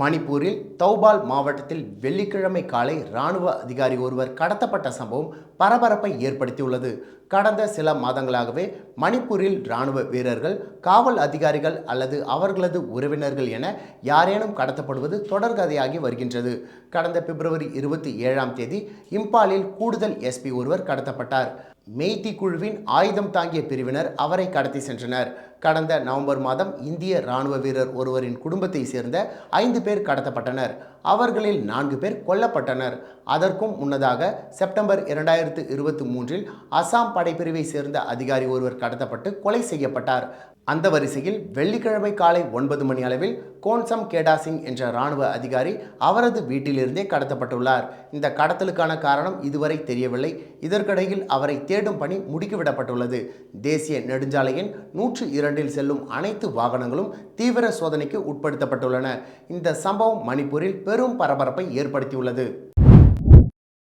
மணிப்பூரில் தௌபால் மாவட்டத்தில் வெள்ளிக்கிழமை காலை இராணுவ அதிகாரி ஒருவர் கடத்தப்பட்ட சம்பவம் பரபரப்பை ஏற்படுத்தியுள்ளது. கடந்த சில மாதங்களாகவே மணிப்பூரில் இராணுவ வீரர்கள் காவல் அதிகாரிகள் அல்லது அவர்களது உறவினர்கள் என யாரேனும் கடத்தப்படுவது தொடர்கதையாகி வருகின்றது. கடந்த பிப்ரவரி இருபத்தி ஏழாம் தேதி இம்பாலில் கூடுதல் எஸ்பி ஒருவர் கடத்தப்பட்டார். மெய்தி குழுவின் ஆயுதம் தாங்கிய பிரிவினர் அவரை கடத்தி சென்றனர். கடந்த நவம்பர் மாதம் இந்திய ராணுவ வீரர் ஒருவரின் குடும்பத்தை சேர்ந்த ஐந்து பேர் கடத்தப்பட்டனர். அவர்களில் நான்கு பேர் கொல்லப்பட்டனர். அதற்கும் முன்னதாக செப்டம்பர் இரண்டாயிரத்து இருபத்தி மூன்றில் அசாம் படைப்பிரிவை சேர்ந்த அதிகாரி ஒருவர் கடத்தப்பட்டு கொலை செய்யப்பட்டார். அந்த வரிசையில் வெள்ளிக்கிழமை காலை ஒன்பது மணி அளவில் கோன்சம் கேடா சிங் என்ற இராணுவ அதிகாரி அவரது வீட்டிலிருந்தே கடத்தப்பட்டுள்ளார். இந்த கடத்தலுக்கான காரணம் இதுவரை தெரியவில்லை. இதற்கிடையில் அவரை தேடும் பணி முடுக்கிவிடப்பட்டுள்ளது. தேசிய நெடுஞ்சாலையின் நூற்று இரண்டில் செல்லும் அனைத்து வாகனங்களும் தீவிர சோதனைக்கு உட்படுத்தப்பட்டுள்ளன. இந்த சம்பவம் மணிப்பூரில் பெரும் பரபரப்பை ஏற்படுத்தியுள்ளது.